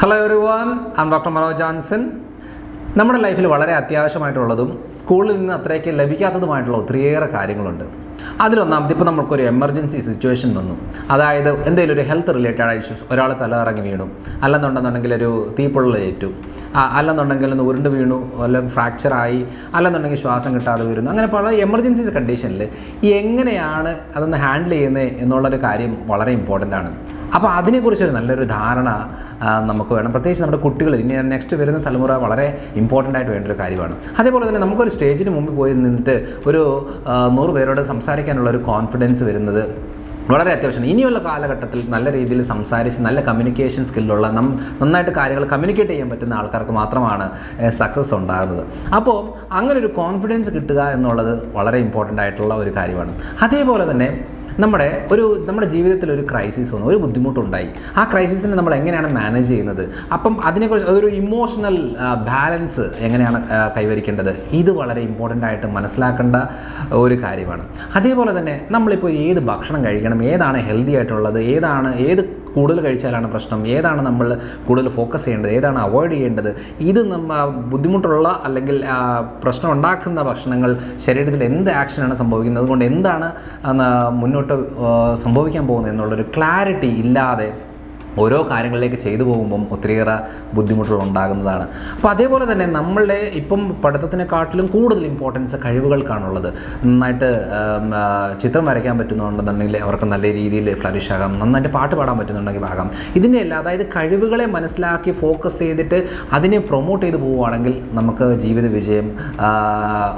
Hello everyone am doctor Manoj Johnson നമ്മുടെ ലൈഫിൽ വളരെ അത്യാവശ്യമായിട്ടുള്ളതും സ്കൂളിൽ നിന്ന് അത്രയ്ക്ക് ലഭിക്കാത്തതുമായിട്ടുള്ള ഒത്തിരിയേറെ കാര്യങ്ങളുണ്ട്. അതിലൊന്നാമത് ഇപ്പോൾ നമുക്കൊരു എമർജൻസി സിറ്റുവേഷൻ വന്നു. അതായത് എന്തെങ്കിലും ഒരു ഹെൽത്ത് റിലേറ്റഡ് ഇഷ്യൂസ് ഒരാൾ തലകറങ്ങി വീണു. അല്ലെന്നുണ്ടെന്നുണ്ടെങ്കിൽ ഒരു തീപ്പൊള്ളലേറ്റു അല്ലെന്നുണ്ടെങ്കിൽ ഒന്ന് ഉരുണ്ട് വീണു അല്ലെങ്കിൽ ഫ്രാക്ചറായി അല്ലെന്നുണ്ടെങ്കിൽ ശ്വാസം കിട്ടാതെ വരുന്നു അങ്ങനെ പല എമർജൻസി കണ്ടീഷനിൽ എങ്ങനെയാണ് അതൊന്ന് ഹാൻഡിൽ ചെയ്യുന്നത് എന്നുള്ളൊരു കാര്യം വളരെ ഇമ്പോർട്ടന്റ് ആണ്. അപ്പോൾ അതിനെക്കുറിച്ചൊരു നല്ലൊരു ധാരണ നമുക്ക് വേണം. പ്രത്യേകിച്ച് നമ്മുടെ കുട്ടികൾ ഇനി നെക്സ്റ്റ് വരുന്ന തലമുറ വളരെ ഇമ്പോർട്ടന്റ് ആയിട്ട് വേണ്ട ഒരു കാര്യമാണ്. അതേപോലെ തന്നെ നമുക്കൊരു സ്റ്റേജിന് മുമ്പ് പോയി നിന്നിട്ട് ഒരു നൂറ് പേരോട് സംസാരിക്കാനുള്ള ഒരു കോൺഫിഡൻസ് വരുന്നത് വളരെ അത്യാവശ്യമാണ്. ഇനിയുള്ള കാലഘട്ടത്തിൽ നല്ല രീതിയിൽ സംസാരിച്ച് നല്ല കമ്മ്യൂണിക്കേഷൻ സ്കില്ലുള്ള നം നന്നായിട്ട് കാര്യങ്ങൾ കമ്മ്യൂണിക്കേറ്റ് ചെയ്യാൻ പറ്റുന്ന ആൾക്കാർക്ക് മാത്രമാണ് സക്സസ് ഉണ്ടാകുന്നത്. അപ്പോൾ അങ്ങനെ ഒരു കോൺഫിഡൻസ് കിട്ടുക എന്നുള്ളത് വളരെ ഇമ്പോർട്ടന്റ് ആയിട്ടുള്ള ഒരു കാര്യമാണ്. അതേപോലെ തന്നെ നമ്മുടെ ഒരു നമ്മുടെ ജീവിതത്തിൽ ഒരു ക്രൈസിസ് വന്നു ഒരു ബുദ്ധിമുട്ടുണ്ടായി. ആ ക്രൈസിസിനെ നമ്മൾ എങ്ങനെയാണ് മാനേജ് ചെയ്യുന്നത്? അപ്പം അതിനെക്കുറിച്ച് ഒരു ഇമോഷണൽ ബാലൻസ് എങ്ങനെയാണ് കൈവരിക്കേണ്ടത്? ഇത് വളരെ ഇമ്പോർട്ടന്റ് ആയിട്ട് മനസ്സിലാക്കേണ്ട ഒരു കാര്യമാണ്. അതേപോലെ തന്നെ നമ്മളിപ്പോൾ ഏത് ഭക്ഷണം കഴിക്കണം ഏതാണ് ഹെൽത്തി ആയിട്ടുള്ളത് ഏതാണ് ഏത് കൂടുതൽ കഴിച്ചാലാണ് പ്രശ്നം. ഏതാണ് നമ്മൾ കൂടുതൽ ഫോക്കസ് ചെയ്യേണ്ടത്? ഏതാണ് അവോയ്ഡ് ചെയ്യേണ്ടത്? ഇത് നമ്മ ബുദ്ധിമുട്ടുള്ള അല്ലെങ്കിൽ പ്രശ്നം ഉണ്ടാക്കുന്ന ഭക്ഷണങ്ങൾ ശരീരത്തിൽ എന്ത് ആക്ഷനാണ് സംഭവിക്കുന്നത്? അതുകൊണ്ട് എന്താണ് മുന്നോട്ട് സംഭവിക്കാൻ പോകുന്നത് എന്നുള്ളൊരു ക്ലാരിറ്റി ഇല്ലാതെ ഓരോ കാര്യങ്ങളിലേക്ക് ചെയ്തു പോകുമ്പം ഒത്തിരിയേറെ ബുദ്ധിമുട്ടുകൾ ഉണ്ടാകുന്നതാണ്. അപ്പോൾ അതേപോലെ തന്നെ നമ്മളുടെ ഇപ്പം പഠിത്തത്തിനെക്കാട്ടിലും കൂടുതൽ ഇമ്പോർട്ടൻസ് കഴിവുകൾക്കാണുള്ളത്. നന്നായിട്ട് ചിത്രം വരയ്ക്കാൻ പറ്റുന്നുണ്ടെന്നുണ്ടെങ്കിൽ അവർക്ക് നല്ല രീതിയിൽ ഫ്ലറിഷ് ആകാം. നന്നായിട്ട് പാട്ട് പാടാൻ പറ്റുന്നുണ്ടെങ്കിൽ ആകാം. ഇതിന്റെ എല്ലാം അതായത് കഴിവുകളെ മനസ്സിലാക്കി ഫോക്കസ് ചെയ്തിട്ട് അതിനെ പ്രൊമോട്ട് ചെയ്ത് പോവുകയാണെങ്കിൽ നമുക്ക് ജീവിത വിജയം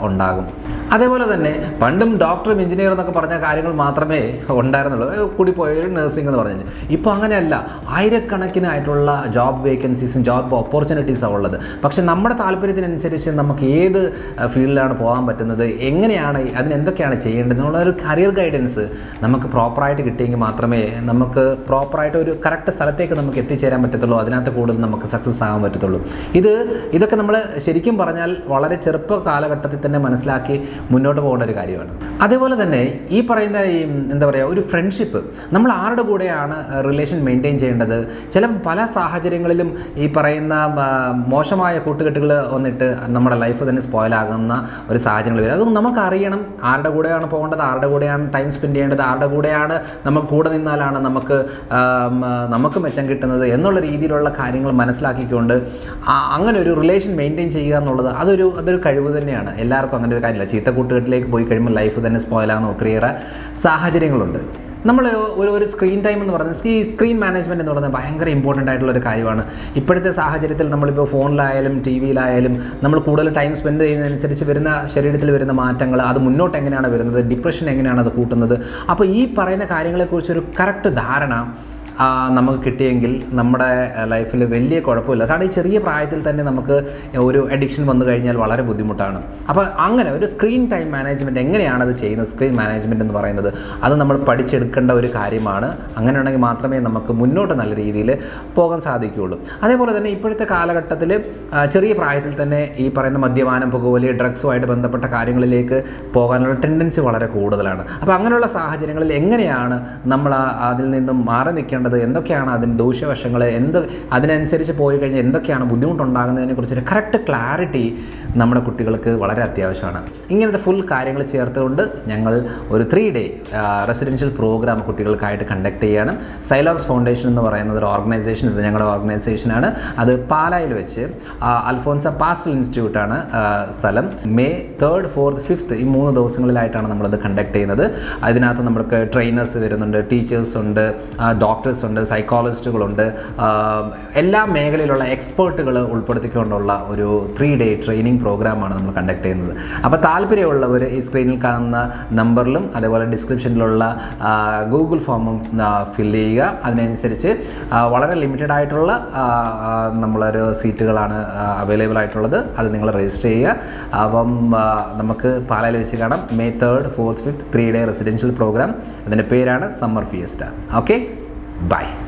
ഉണ്ടാകും. അതേപോലെ തന്നെ പണ്ടും ഡോക്ടറും എഞ്ചിനീയർ എന്നൊക്കെ പറഞ്ഞ കാര്യങ്ങൾ മാത്രമേ ഉണ്ടായിരുന്നുള്ളൂ. കൂടി പോയൊരു നഴ്സിംഗ് എന്ന് പറഞ്ഞു ഇപ്പോൾ അങ്ങനെയല്ല. ആയിരക്കണക്കിനായിട്ടുള്ള ജോബ് വേക്കൻസീസും ജോബ് ഓപ്പർച്യൂണിറ്റീസാണ് ഉള്ളത്. പക്ഷേ നമ്മുടെ താല്പര്യത്തിനനുസരിച്ച് നമുക്ക് ഏത് ഫീൽഡിലാണ് പോകാൻ പറ്റുന്നത് എങ്ങനെയാണ് അതിനെന്തൊക്കെയാണ് ചെയ്യേണ്ടത് എന്നുള്ള ഒരു കരിയർ ഗൈഡൻസ് നമുക്ക് പ്രോപ്പറായിട്ട് കിട്ടിയെങ്കിൽ മാത്രമേ നമുക്ക് പ്രോപ്പറായിട്ട് ഒരു കറക്റ്റ് സ്ഥലത്തേക്ക് നമുക്ക് എത്തിച്ചേരാൻ പറ്റത്തുള്ളൂ. അതിനകത്ത് കൂടുതൽ നമുക്ക് സക്സസ് ആകാൻ പറ്റത്തുള്ളൂ. ഇത് ഇതൊക്കെ നമ്മൾ ശരിക്കും പറഞ്ഞാൽ വളരെ ചെറുപ്പ കാലഘട്ടത്തിൽ തന്നെ മനസ്സിലാക്കി മുന്നോട്ട് പോകേണ്ട ഒരു കാര്യമാണ്. അതേപോലെ തന്നെ ഈ പറയുന്ന ഈ എന്താ പറയുക ഒരു ഫ്രണ്ട്ഷിപ്പ് നമ്മൾ ആരുടെ കൂടെയാണ് റിലേഷൻ മെയിന്റെയിൻ ചെയ്യേണ്ടത്? ചില പല സാഹചര്യങ്ങളിലും ഈ പറയുന്ന മോശമായ കൂട്ടുകെട്ടുകൾ വന്നിട്ട് നമ്മുടെ ലൈഫ് തന്നെ സ്പോയിലാകുന്ന ഒരു സാഹചര്യങ്ങൾ വരും. അതും നമുക്കറിയണം ആരുടെ കൂടെയാണ് പോകേണ്ടത്? ആരുടെ കൂടെയാണ് ടൈം സ്പെൻഡ് ചെയ്യേണ്ടത്? ആരുടെ കൂടെയാണ് നമുക്ക് കൂടെ നിന്നാലാണ് നമുക്ക് നമുക്ക് മെച്ചം കിട്ടുന്നത് എന്നുള്ള രീതിയിലുള്ള കാര്യങ്ങൾ മനസ്സിലാക്കിക്കൊണ്ട് അങ്ങനെ ഒരു റിലേഷൻ മെയിന്റെയിൻ ചെയ്യുക എന്നുള്ളത് അതൊരു അതൊരു കഴിവ് തന്നെയാണ്. എല്ലാവർക്കും അങ്ങനെ ഒരു കാര്യമില്ല. ചീത്ത കൂട്ടുകെട്ടിലേക്ക് പോയി കഴിയുമ്പോൾ ലൈഫ് തന്നെ സ്പോയിലാകുന്ന ഒത്തിരിയേറെ സാഹചര്യങ്ങളുണ്ട്. നമ്മൾ ഒരു ഒരു സ്ക്രീൻ ടൈം എന്ന് പറയുന്നത് ഈ സ്ക്രീൻ മാനേജ്മെന്റ് എന്ന് പറയുന്നത് ഭയങ്കര ഇമ്പോർട്ടന്റ് ആയിട്ടുള്ള ഒരു കാര്യമാണ്. ഇപ്പോഴത്തെ സാഹചര്യത്തിൽ നമ്മളിപ്പോൾ ഫോണിലായാലും ടി വിയിലായാലും നമ്മൾ കൂടുതൽ ടൈം സ്പെൻഡ് ചെയ്യുന്നതനുസരിച്ച് വരുന്ന ശരീരത്തിൽ വരുന്ന മാറ്റങ്ങൾ അത് മുന്നോട്ട് എങ്ങനെയാണ് വരുന്നത് ഡിപ്രഷൻ എങ്ങനെയാണ് അത് കൂട്ടുന്നത്? അപ്പോൾ ഈ പറയുന്ന കാര്യങ്ങളെക്കുറിച്ചൊരു കറക്റ്റ് ധാരണ നമുക്ക് കിട്ടിയെങ്കിൽ നമ്മുടെ ലൈഫിൽ വലിയ കുഴപ്പമില്ല. കാരണം ഈ ചെറിയ പ്രായത്തിൽ തന്നെ നമുക്ക് ഒരു അഡിക്ഷൻ വന്നു കഴിഞ്ഞാൽ വളരെ ബുദ്ധിമുട്ടാണ്. അപ്പോൾ അങ്ങനെ ഒരു സ്ക്രീൻ ടൈം മാനേജ്മെന്റ് എങ്ങനെയാണ് അത് ചെയ്യുന്നത്? സ്ക്രീൻ മാനേജ്മെന്റ് എന്ന് പറയുന്നത് അത് നമ്മൾ പഠിച്ചെടുക്കേണ്ട ഒരു കാര്യമാണ്. അങ്ങനെയാണെങ്കിൽ മാത്രമേ നമുക്ക് മുന്നോട്ട് നല്ല രീതിയിൽ പോകാൻ സാധിക്കുകയുള്ളൂ. അതേപോലെ തന്നെ ഇപ്പോഴത്തെ കാലഘട്ടത്തിൽ ചെറിയ പ്രായത്തിൽ തന്നെ ഈ പറയുന്ന മദ്യപാനം പുകവലി ഡ്രഗ്സുമായിട്ട് ബന്ധപ്പെട്ട കാര്യങ്ങളിലേക്ക് പോകാനുള്ള ടെൻഡൻസി വളരെ കൂടുതലാണ്. അപ്പോൾ അങ്ങനെയുള്ള സാഹചര്യങ്ങളിൽ എങ്ങനെയാണ് നമ്മൾ അതിൽ നിന്നും മാറി നിൽക്കേണ്ടത്? എന്തൊക്കെയാണ് അതിന്റെ ദൂഷ്യവശങ്ങൾ എന്ത് അതിനനുസരിച്ച് പോയി കഴിഞ്ഞാൽ എന്തൊക്കെയാണ് ബുദ്ധിമുട്ടുണ്ടാകുന്നതിനെ കുറിച്ചൊരു കറക്റ്റ് ക്ലാരിറ്റി നമ്മുടെ കുട്ടികൾക്ക് വളരെ അത്യാവശ്യമാണ്. ഇങ്ങനത്തെ ഫുൾ കാര്യങ്ങൾ ചേർത്തുകൊണ്ട് ഞങ്ങൾ ഒരു ത്രീ ഡേ റെസിഡൻഷ്യൽ പ്രോഗ്രാം കുട്ടികൾക്കായിട്ട് കണ്ടക്ട് ചെയ്യുകയാണ് സൈലോക്സ് ഫൗണ്ടേഷൻ എന്ന് പറയുന്നത് ഒരു ഓർഗനൈസേഷൻ ഇത് ഞങ്ങളുടെ ഓർഗനൈസേഷനാണ് അത് പാലായിൽ വെച്ച് അൽഫോൻസ പാസ്റ്റൽ ഇൻസ്റ്റിറ്റ്യൂട്ടാണ് സ്ഥലം. മെയ് തേർഡ് ഫോർത്ത് ഫിഫ്ത്ത് ഈ മൂന്ന് ദിവസങ്ങളിലായിട്ടാണ് നമ്മളത് കണ്ടക്ട് ചെയ്യുന്നത്. അതിനകത്ത് നമ്മൾക്ക് ട്രെയിനേഴ്സ് വരുന്നുണ്ട് ടീച്ചേഴ്സ് ഉണ്ട് ഡോക്ടേഴ്സ് ഉണ്ട് സൈക്കോളജിസ്റ്റുകളുണ്ട് എല്ലാ മേഖലയിലുള്ള എക്സ്പേർട്ടുകൾ ഉൾപ്പെടുത്തിക്കൊണ്ടുള്ള ഒരു ത്രീ ഡേ ട്രെയിനിങ് പ്രോഗ്രാമാണ് നമ്മൾ കണ്ടക്ട് ചെയ്യുന്നത്. അപ്പോൾ താല്പര്യമുള്ളവർ ഈ സ്ക്രീനിൽ കാണുന്ന നമ്പറിലും അതേപോലെ ഡിസ്ക്രിപ്ഷനിലുള്ള ഗൂഗിൾ ഫോമും ഫില്ല് ചെയ്യുക. അതിനനുസരിച്ച് വളരെ ലിമിറ്റഡ് ആയിട്ടുള്ള നമ്മളൊരു സീറ്റുകളാണ് അവൈലബിൾ ആയിട്ടുള്ളത്. അത് നിങ്ങൾ രജിസ്റ്റർ ചെയ്യുക. അപ്പം നമുക്ക് പാലയിൽ വെച്ച് കാണാം. May third fourth fifth three day residential programme അതിന്റെ പേരാണ് സമ്മർ ഫിയസ്റ്റ ഓക്കെ Bye.